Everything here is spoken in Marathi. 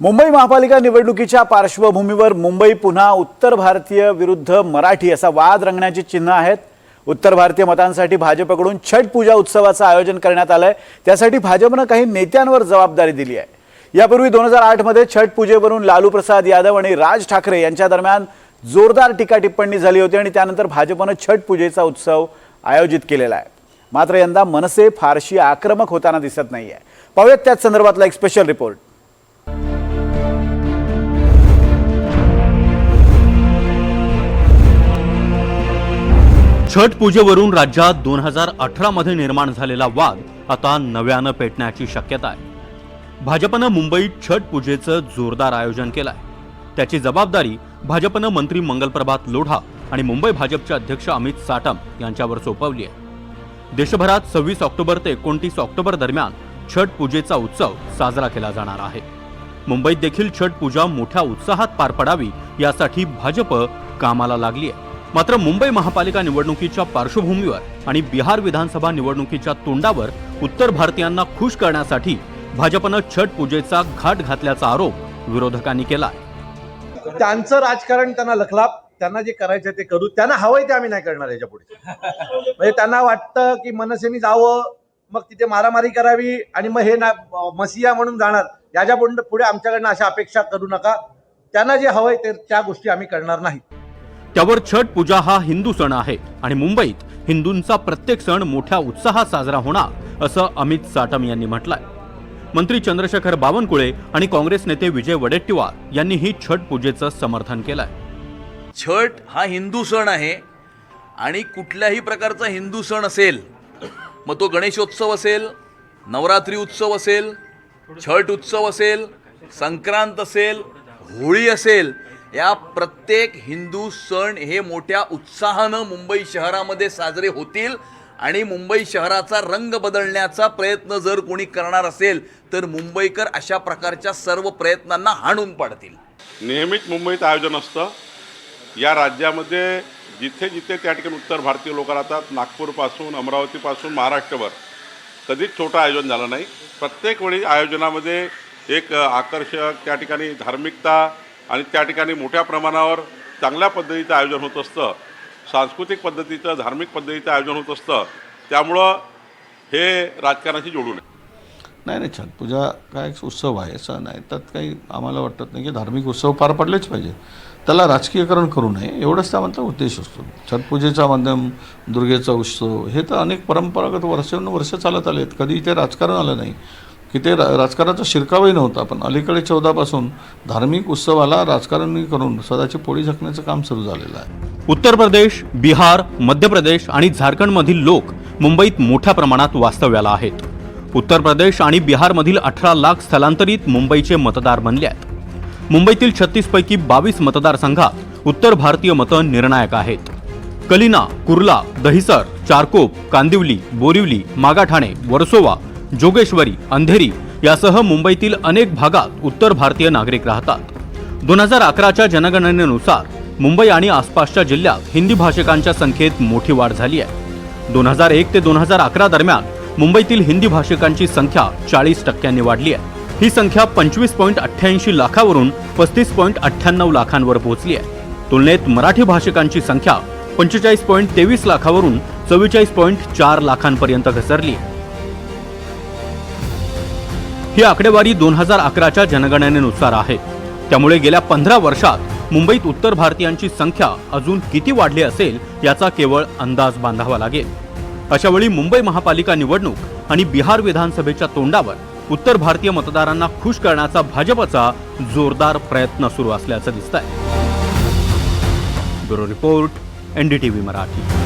मुंबई महापालिका निवडणुकीच्या पार्श्वभूमीवर मुंबई पुन्हा उत्तर भारतीय विरुद्ध मराठी असा वाद रंगण्याची चिन्ह आहेत. उत्तर भारतीय मतांसाठी भाजपकडून छठ पूजा उत्सवाचं आयोजन करण्यात आलंय. त्यासाठी भाजपनं काही नेत्यांवर जबाबदारी दिली आहे. यापूर्वी दोन हजार आठमध्ये छठ पूजेवरून लालू प्रसाद यादव आणि राज ठाकरे यांच्या दरम्यान जोरदार टीका टिप्पणी झाली होती आणि त्यानंतर भाजपनं छठ पूजेचा उत्सव आयोजित केलेला आहे. मात्र यंदा मनसे फारशी आक्रमक होताना दिसत नाही आहे पाहूयात त्याच संदर्भातला एक स्पेशल रिपोर्ट छठ पूजेवरून राज्यात दोन हजार अठरामध्ये निर्माण झालेला वाद आता नव्यानं पेटण्याची शक्यता आहे. भाजपनं मुंबईत छठ पूजेचं जोरदार आयोजन केलं आहे त्याची जबाबदारी भाजपनं मंत्री मंगलप्रभात लोढा आणि मुंबई भाजपचे अध्यक्ष अमित साटम यांच्यावर सोपवली आहे. देशभरात सव्वीस ऑक्टोबर ते एकोणतीस ऑक्टोबर दरम्यान छठ पूजेचा उत्सव साजरा केला जाणार आहे. मुंबईत देखील छठ पूजा मोठ्या उत्साहात पार पडावी यासाठी भाजप कामाला लागली आहे. मात्र मुंबई महापालिका निवडणुकीच्या पार्श्वभूमीवर आणि बिहार विधानसभा निवडणुकीच्या तोंडावर उत्तर भारतीयांना खुश करण्यासाठी भाजपनं छठ पूजेचा घाट घातल्याचा आरोप विरोधकांनी केला त्यांचं राजकारण त्यांना लखलाप त्यांना जे करायचं ते करू त्यांना हवंय ते आम्ही नाही करणार याच्यापुढे. म्हणजे त्यांना वाटतं की मनसेने जावं मग तिथे मारामारी करावी आणि मग हे ना मसिया म्हणून जाणार याच्यापुढे पुढे आमच्याकडनं अशा अपेक्षा करू नका. त्यांना जे हवंय ते त्या गोष्टी आम्ही करणार नाही. त्यावर छठ पूजा हा हिंदू सण आहे आणि मुंबईत हिंदूंचा प्रत्येक सण मोठ्या उत्साहात साजरा होणार असं अमित साटम यांनी म्हटलंय. मंत्री चंद्रशेखर बावनकुळे आणि काँग्रेस नेते विजय वडेट्टीवार यांनी ही छठ पूजेचं समर्थन केलंय. छठ हा हिंदू सण आहे आणि कुठल्याही प्रकारचा हिंदू सण असेल मग तो गणेशोत्सव असेल नवरात्री उत्सव असेल छठ उत्सव असेल संक्रांत असेल होळी असेल या प्रत्येक हिंदू सण हे मोठ्या उत्साहानं मुंबई शहरामध्ये साजरे होतील आणि मुंबई शहराचा रंग बदलण्याचा प्रयत्न जर कोणी करणार असेल तर मुंबईकर अशा प्रकारच्या सर्व प्रयत्नांना हाणून पाडतील. नेहमीच मुंबईत आयोजन असतं. या राज्यामध्ये जिथे जिथे त्या ठिकाणी उत्तर भारतीय लोक राहतात नागपूरपासून अमरावतीपासून महाराष्ट्रभर कधीच छोटं आयोजन झालं नाही. प्रत्येक वेळी आयोजनामध्ये एक आकर्षक त्या ठिकाणी धार्मिकता आणि त्या ठिकाणी मोठ्या प्रमाणावर चांगल्या पद्धतीचं आयोजन होत असतं. सांस्कृतिक पद्धतीचं धार्मिक पद्धतीचं आयोजन होत असतं. त्यामुळं हे राजकारणाशी जोडून नये नाही नाही छटपूजा काय एक उत्सव आहे सण आहे त्यात काही आम्हाला वाटत नाही की धार्मिक उत्सव पार पडलेच पाहिजे. त्याला राजकीयकरण करू नये एवढंच त्यामधला उद्देश असतो. छटपूजेचा माध्यम दुर्गेचा उत्सव हे तर अनेक परंपरागत वर्षानुवर्ष चालत आले आहेत कधी इथे राजकारण आलं नाही की ते रा राजकारणाचा शिरकावही नव्हता पण अलीकडे चौदापासून धार्मिक उत्सवाला राजकारण करून स्वतःची पोळी झाकण्याचं काम सुरू झालेलं आहे. उत्तर प्रदेश बिहार मध्य प्रदेश आणि झारखंडमधील लोक मुंबईत मोठ्या प्रमाणात वास्तव्याला आहेत. उत्तर प्रदेश आणि बिहारमधील अठरा लाख स्थलांतरित मुंबईचे मतदार बनले आहेत. मुंबईतील छत्तीसपैकी बावीस मतदारसंघात उत्तर भारतीय मतं निर्णायक आहेत. कलिना कुर्ला दहिसर चारकोप कांदिवली बोरिवली मागाठाणे वर्सोवा जोगेश्वरी अंधेरी यासह मुंबईतील अनेक भागात उत्तर भारतीय नागरिक राहतात. दोन हजार अकराच्या जनगणनेनुसार मुंबई आणि आसपासच्या जिल्ह्यात हिंदी भाषिकांच्या संख्येत मोठी वाढ झाली आहे. दोन हजार एक ते दोन हजार अकरा दरम्यान मुंबईतील हिंदी भाषिकांची संख्या चाळीस टक्क्यांनी वाढली आहे. ही संख्या पंचवीस पॉईंट अठ्ठ्याऐंशी लाखावरून पस्तीस पॉईंट अठ्ठ्याण्णव लाखांवर पोहोचली आहे. तुलनेत मराठी भाषिकांची संख्या पंचेचाळीस पॉईंट तेवीस लाखावरून चव्वेचाळीस पॉईंट चार लाखांपर्यंत घसरली आहे. ही आकडेवारी दोन हजार अकराच्या जनगणनेनुसार आहे. त्यामुळे गेल्या पंधरा वर्षात मुंबईत उत्तर भारतीयांची संख्या अजून किती वाढली असेल याचा केवळ अंदाज बांधावा लागेल. अशावेळी मुंबई महापालिका निवडणूक आणि बिहार विधानसभेच्या तोंडावर उत्तर भारतीय मतदारांना खुश करण्याचा भाजपचा जोरदार प्रयत्न सुरू असल्याचं दिसत आहे ब्युरो रिपोर्ट एनडीटीव्ही मराठी.